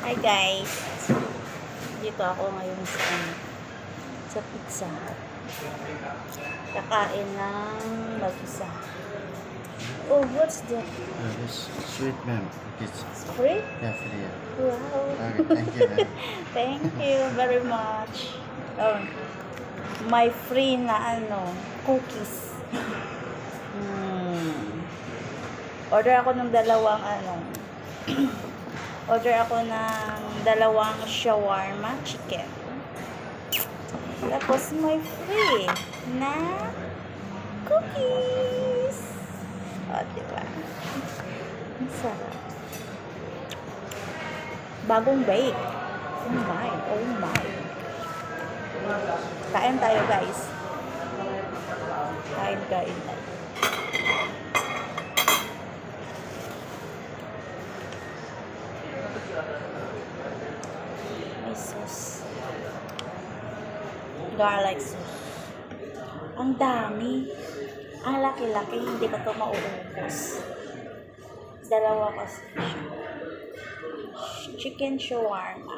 Hi guys! Dito ako ngayon sa, ano, sa pizza. Kakain ng mag-isa. Oh, what's that? Uh, this sweet ma'am. It's Free? yeah, free. yeah. Wow! Okay, thank you ma'am. Thank you very much. Oh, my free na ano, cookies. Hmm. Order ako ng dalawang ano. order ako ng dalawang shawarma chicken. Tapos may free na cookies. O, diba? Bagong bake. Oh my, oh my. Kain tayo guys. Kain, kain tayo. May sauce. Garlic sauce. Ang dami. Ang laki-laki. Hindi ko to mauubos. Dalawa kasi chicken shawarma.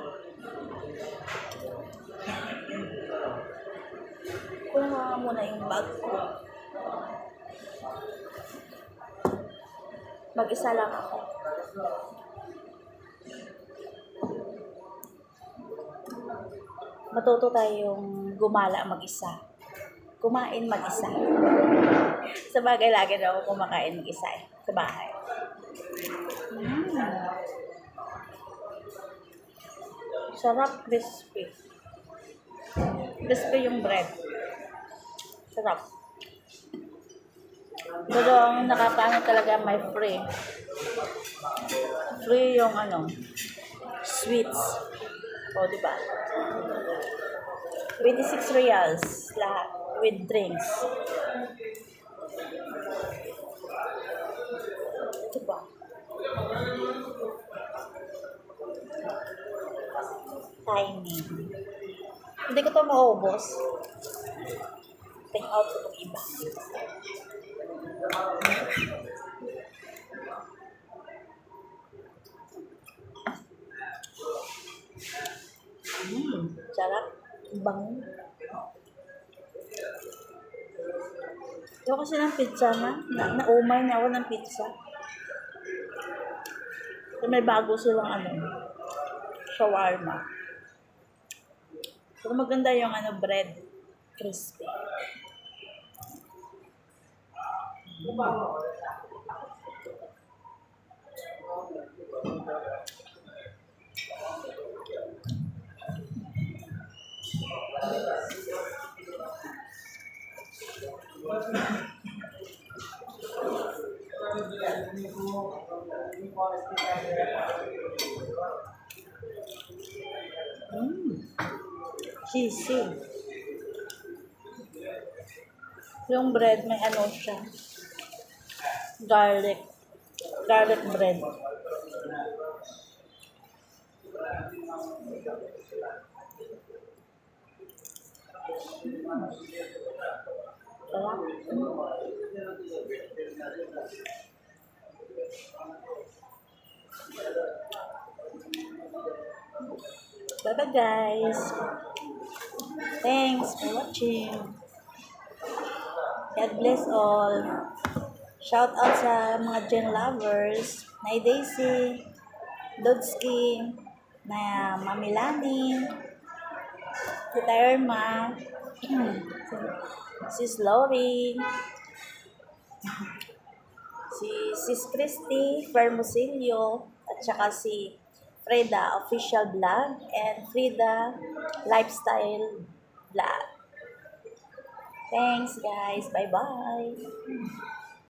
Kuha mo na yung bag ko. Mag-isa lang ako. Matuto tayong gumala mag-isa. Kumain mag-isa. sa bagay, lagi na ako kumakain mag-isa eh, sa bahay. Mm. Sarap, crispy. Crispy yung bread. Sarap. Pero ang nakakaano talaga may free. Free yung ano, sweets. O, di ba? 26 reals lahat with drinks. Diba? timing. Hindi ko to maubos. Take out ko itong iba. Sarap. Ang Bango. Yung kasi ng pizza na, na naumay na ako ng pizza. So, may bago silang ano, shawarma. Pero maganda yung ano, bread. Crispy. Mmm. Cheesy. Yung bread, may ano siya. Garlic. Garlic bread. Sarap. Bye-bye guys. Thanks for watching. God bless all. Shout out sa mga Gen lovers. Nay Daisy, Dodski, na Mami Tita Irma, Sis Lori, si Sis Christy, Fermosilio, at saka si Freda Official Vlog and Frida Lifestyle Vlog. Thanks guys. Bye-bye.